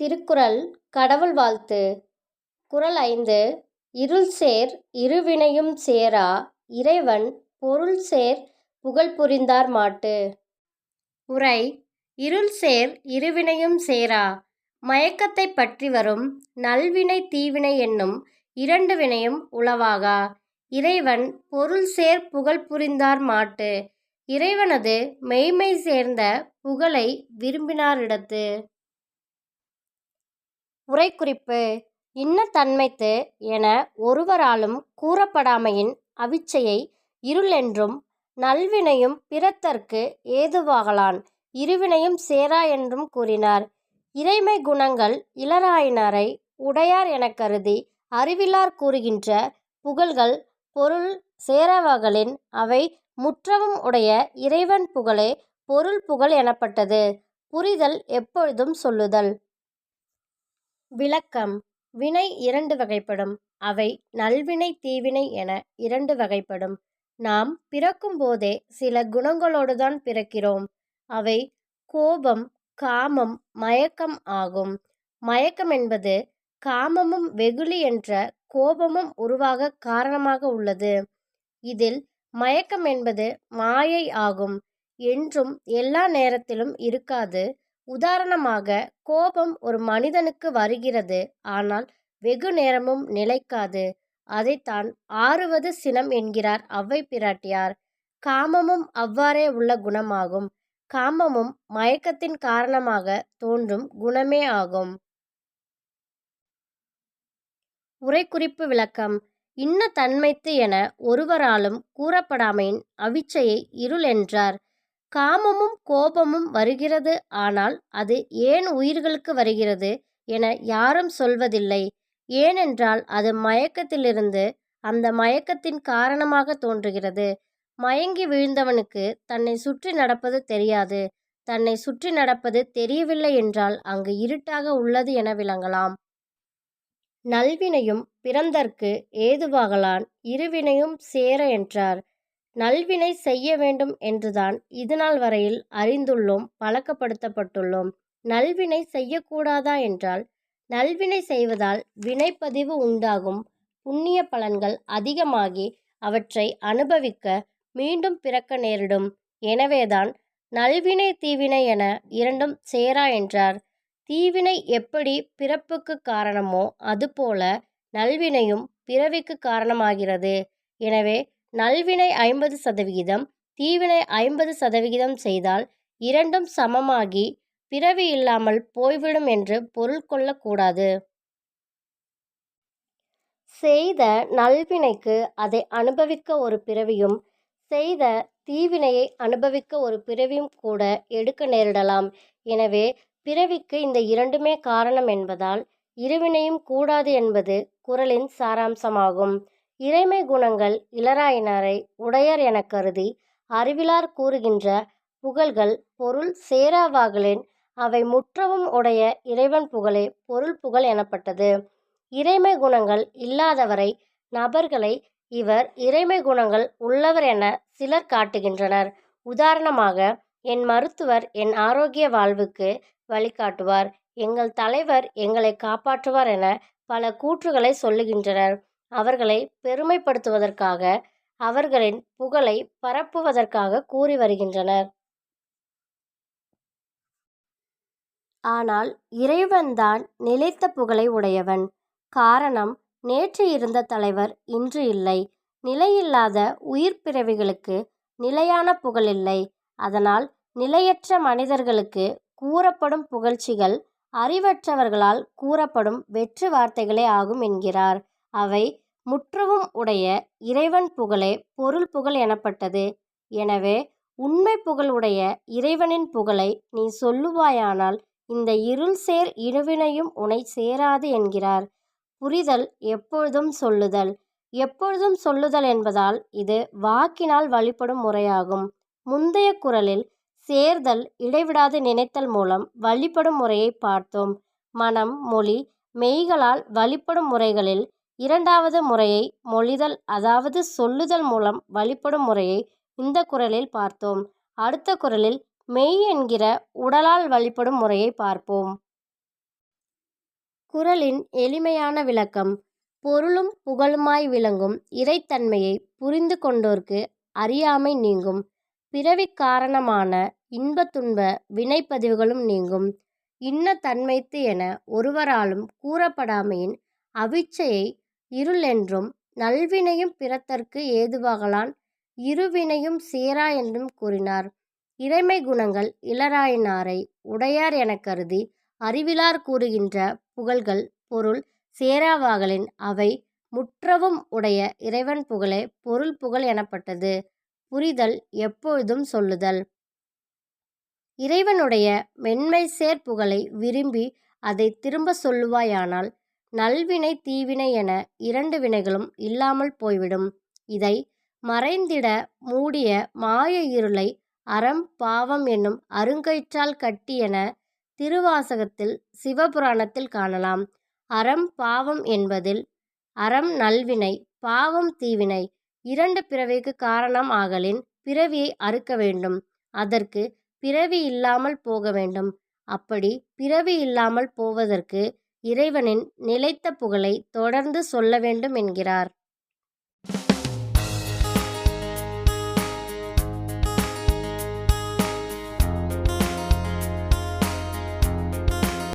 திருக்குறள் கடவுள் வாழ்த்து. குறள் ஐந்து இருள் சேர் இருவினையும் சேரா இறைவன் பொருள் சேர் புகழ் புரிந்தார் மாட்டு. உரை இருள் சேர் இருவினையும் சேரா மயக்கத்தைப் பற்றி வரும் நல்வினை தீவினை என்னும் இரண்டு வினையும் உளவாகா. இறைவன் பொருள் சேர் புகழ் புரிந்தார் மாட்டு. இறைவனது மெய்மை சேர்ந்த புகழை விரும்பினாரிடத்து உரைக்குறிப்பு இன்ன தன்மைத்து என ஒருவராலும் கூறப்படாமையின் அவிச்சையை இருள் என்றும் நல்வினையும் பிறத்தற்கு ஏதுவாகலான் இருவினையும் சேரா என்றும் கூறினார். இறைமை குணங்கள் இலராயினரை உடையார் எனக் கருதி அறிவிலார் கூறுகின்ற புகழ்கள் பொருள் சேரவகளின் அவை முற்றவும் உடைய இறைவன் புகழே பொருள் புகழ் எனப்பட்டது. புரிதல் எப்பொழுதும் சொல்லுதல். விளக்கம். வினை இரண்டு வகைப்படும். அவை நல்வினை தீவினை என இரண்டு வகைப்படும். நாம் பிறக்கும் போதே சில குணங்களோடுதான் பிறக்கிறோம். அவை கோபம் காமம் மயக்கம் ஆகும். மயக்கம் என்பது காமமும் வெகுளி என்ற கோபமும் உருவாக காரணமாக உள்ளது. இதில் மயக்கம் என்பது மாயை ஆகும். என்றும் எல்லா நேரத்திலும் இருக்காது. உதாரணமாக கோபம் ஒரு மனிதனுக்கு வருகிறது ஆனால் வெகு நேரமும் நிலைக்காது. அதைத்தான் ஆறுவது சினம் என்கிறார் அவ்வை பிராட்டியார். காமமும் அவ்வாறே உள்ள குணமாகும். காமமும் மயக்கத்தின் காரணமாக தோன்றும் குணமே ஆகும். உரைக்குறிப்பு விளக்கம். இன்ன தன்மைத்து என ஒருவராலும் கூறப்படாமையின் அவிச்சையை இருள் என்றார். காமமும் கோபமும் வருகிறது. ஆனால் அது ஏன் உயிர்களுக்கு வருகிறது என யாரும் சொல்வதில்லை. ஏனென்றால் அது மயக்கத்திலிருந்து அந்த மயக்கத்தின் காரணமாக தோன்றுகிறது. மயங்கி வீழ்ந்தவனுக்கு தன்னை சுற்றி நடப்பது தெரியாது. தன்னை சுற்றி நடப்பது தெரியவில்லை என்றால் அங்கு இருட்டாக உள்ளது என விளங்கலாம். நல்வினையும் பிறந்தற்கு ஏதுவாகலான் இருவினையும் சேர என்றார். நல்வினை செய்ய வேண்டும் என்றுதான் இதுநாள் வரையில் அறிந்துள்ளோம் பழக்கப்படுத்தப்பட்டுள்ளோம். நல்வினை செய்யக்கூடாதா என்றால் நல்வினை செய்வதால் வினைப்பதிவு உண்டாகும். புண்ணிய பலன்கள் அதிகமாகி அவற்றை அனுபவிக்க மீண்டும் பிறக்க நேரிடும். எனவேதான் நல்வினை தீவினை என இரண்டும் சேரா என்றார். தீவினை எப்படி பிறப்புக்கு காரணமோ அதுபோல நல்வினையும் பிறவிக்கு காரணமாகிறது. எனவே நல்வினை ஐம்பது சதவிகிதம் தீவினை ஐம்பது சதவிகிதம் செய்தால் இரண்டும் சமமாகி பிறவி இல்லாமல் போய்விடும் என்று பொருள் கொள்ளக்கூடாது. செய்த நல்வினைக்கு அதை அனுபவிக்க ஒரு பிறவியும் செய்த தீவினையை அனுபவிக்க ஒரு பிறவியும் கூட எடுக்க நேரிடலாம். எனவே பிறவிக்கு இந்த இரண்டுமே காரணம் என்பதால் இருவினையும் கூடாது என்பது குரலின் சாராம்சமாகும். இறைமை குணங்கள் இளராயினரை உடையர் என கருதி அறிவிலார் கூறுகின்ற புகழ்கள் பொருள் சேராவாகலின் அவை முற்றவும் உடைய இறைவன் புகழே பொருள் புகழ் எனப்பட்டது. இறைமை குணங்கள் இல்லாதவரை நபர்களை இவர் இறைமை குணங்கள் உள்ளவர் என சிலர் காட்டுகின்றனர். உதாரணமாக என் மருத்துவர் என் ஆரோக்கிய வாழ்வுக்கு வழிகாட்டுவார். எங்கள் தலைவர் எங்களை காப்பாற்றுவார் என பல கூற்றுகளை சொல்லுகின்றனர். அவர்களை பெருமைப்படுத்துவதற்காக அவர்களின் புகழை பரப்புவதற்காக கூறி வருகின்றனர். ஆனால் இறைவன்தான் நிலைத்த புகழை உடையவன். காரணம் நேற்று இருந்த தலைவர் இன்று இல்லை. நிலையில்லாத உயிர் பிறவிகளுக்கு நிலையான புகழ் இல்லை. அதனால் நிலையற்ற மனிதர்களுக்கு கூறப்படும் புகழ்ச்சிகள் அறிவற்றவர்களால் கூறப்படும் வெற்று வார்த்தைகளே ஆகும் என்கிறார். அவை முற்றவும் உடைய இறைவன் புகழே பொருள் புகழ் எனப்பட்டது. எனவே உண்மை புகழ் உடைய இறைவனின் புகழை நீ சொல்லுவாயானால் இந்த இருள் சேர் இணுவினையும் உனை சேராது என்கிறார். புரிதல் எப்பொழுதும் சொல்லுதல். எப்பொழுதும் சொல்லுதல் என்பதால் இது வாக்கினால் வழிபடும் முறையாகும். முந்தைய குரலில் சேர்தல் இடைவிடாது நினைத்தல் மூலம் வழிபடும் முறையை பார்த்தோம். மனம் மொழி மெய்களால் வழிபடும் முறைகளில் இரண்டாவது முறையை மொழிதல் அதாவது சொல்லுதல் மூலம் வழிபடும் முறையை இந்த குரலில் பார்த்தோம் அடுத்த குரலில் மெய் என்கிற உடலால் வழிபடும் முறையை பார்ப்போம் குறளின் எளிமையான விளக்கம் பொருளும் புகழுமாய் விளங்கும் இறைத்தன்மையை புரிந்து கொண்டோர்க்கு அறியாமை நீங்கும். பிறவி காரணமான இன்ப துன்ப வினைப்பதிவுகளும் நீங்கும். இன்ன தன்மைத்து என ஒருவராலும் கூறப்படாமையின் அவிச்சையை இருள் என்றும் நல்வினையும் பிறத்தற்கு ஏதுவாகலான் இருவினையும் சேரா என்றும் கூறினார். இறைமை குணங்கள் இளராயினாரை உடையார் எனக் கருதி அறிவிலார் கூறுகின்ற புகழ்கள் பொருள் சேராவாகலின் அவை முற்றவும் உடைய இறைவன் புகழே பொருள் புகழ் எனப்பட்டது. புரிதல் எப்பொழுதும் சொல்லுதல். இறைவனுடைய மென்மை சேர் புகழை விரும்பி அதை திரும்பச் சொல்லுவாயானால் நல்வினை தீவினை என இரண்டு வினைகளும் இல்லாமல் போய்விடும். இதை மறைந்திட மூடிய மாய இருளை அறம் பாவம் என்னும் அருங்கயிற்றால் கட்டி என திருவாசகத்தில் சிவபுராணத்தில் காணலாம். அறம் பாவம் என்பதில் அறம் நல்வினை பாவம் தீவினை இரண்டு பிறவிக்கு காரணம் ஆகலின் பிறவியை அறுக்க வேண்டும் அதற்கு பிறவி இல்லாமல் போக வேண்டும். அப்படி பிறவி இல்லாமல் போவதற்கு இறைவனின் நிலைத்த புகழைத் தொடர்ந்து சொல்ல வேண்டும் என்கிறார்.